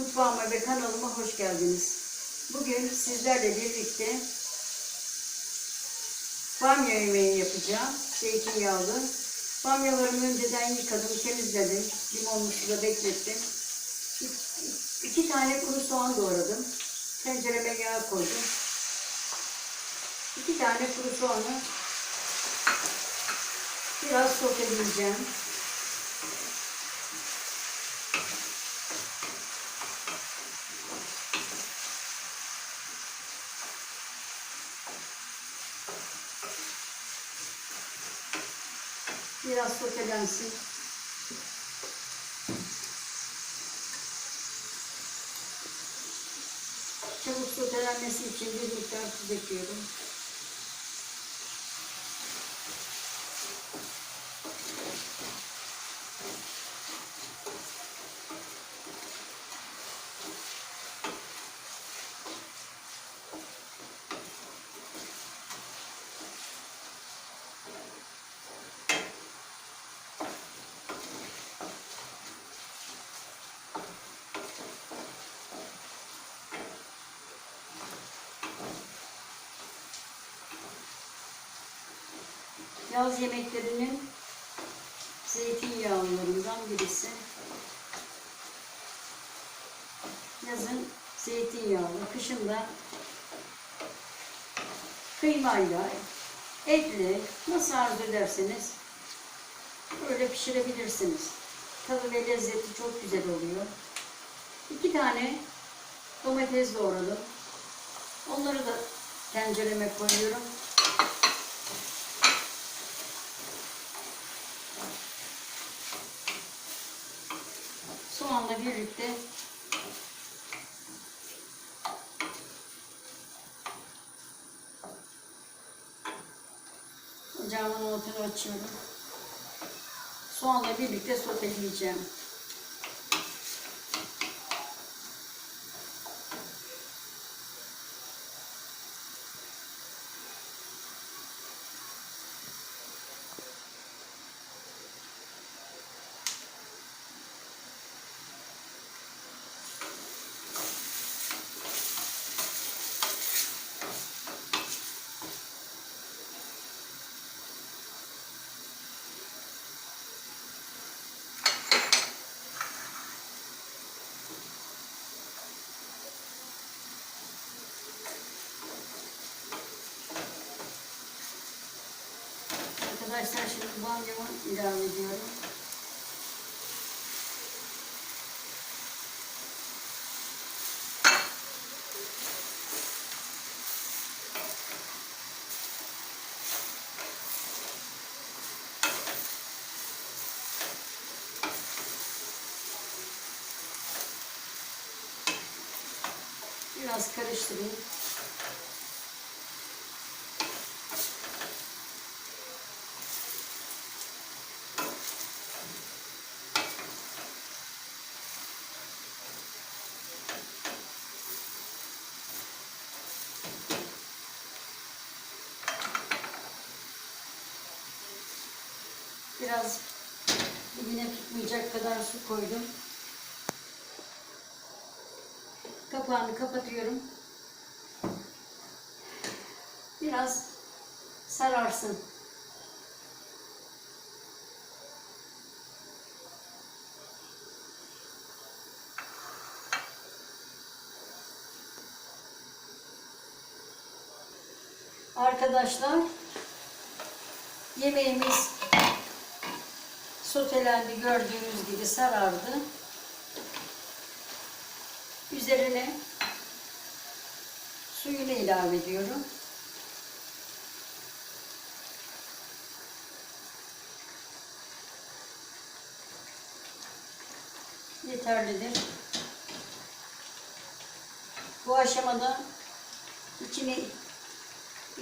Mutfağıma ve kanalıma hoş geldiniz. Bugün sizlerle birlikte bamya yemeği yapacağım. Zeytinyağlı. Bamyalarımı önceden yıkadım, temizledim. Limonlu suda beklettim. İki tane kuru soğan doğradım. Tencereme yağ koydum. İki tane kuru soğanı biraz soteleyeceğim. Biraz sotelensin. Çabuk sotelenmesi için bir miktar tuz ekliyorum. Yaz yemeklerinin zeytinyağlılarından birisi. Yazın zeytinyağlı, kışın da kıymayla, etle, nasıl arzu ederseniz böyle pişirebilirsiniz. Tadı ve lezzeti çok güzel oluyor. İki tane domates doğradım. Onları da tencereme koyuyorum. Soğanla birlikte ocağımın altını açıyorum. Soğanla birlikte soteleyeceğim. Arkadaşlar şimdi bamyamı ilave ediyorum. Biraz karıştırayım. Biraz dibine tutmayacak kadar su koydum. Kapağını kapatıyorum. Biraz sararsın. Arkadaşlar yemeğimiz sotelendi gördüğünüz gibi sarardı. Üzerine suyunu ilave ediyorum. Yeterlidir. Bu aşamada içine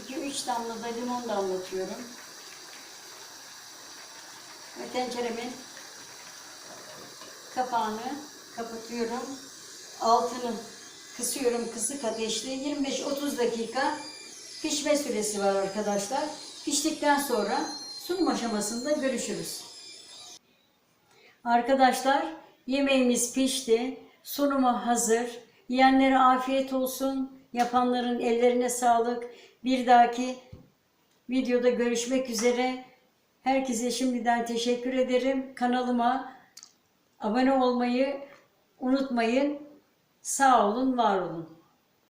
2-3 damla da limon damlatıyorum. Ve tenceremin kapağını kapatıyorum. Altını kısıyorum kısık ateşte. 25-30 dakika pişme süresi var arkadaşlar. Piştikten sonra sunum aşamasında görüşürüz. Arkadaşlar yemeğimiz pişti. Sunumu hazır. Yiyenlere afiyet olsun. Yapanların ellerine sağlık. Bir dahaki videoda görüşmek üzere. Herkese şimdiden teşekkür ederim. Kanalıma abone olmayı unutmayın. Sağ olun, var olun.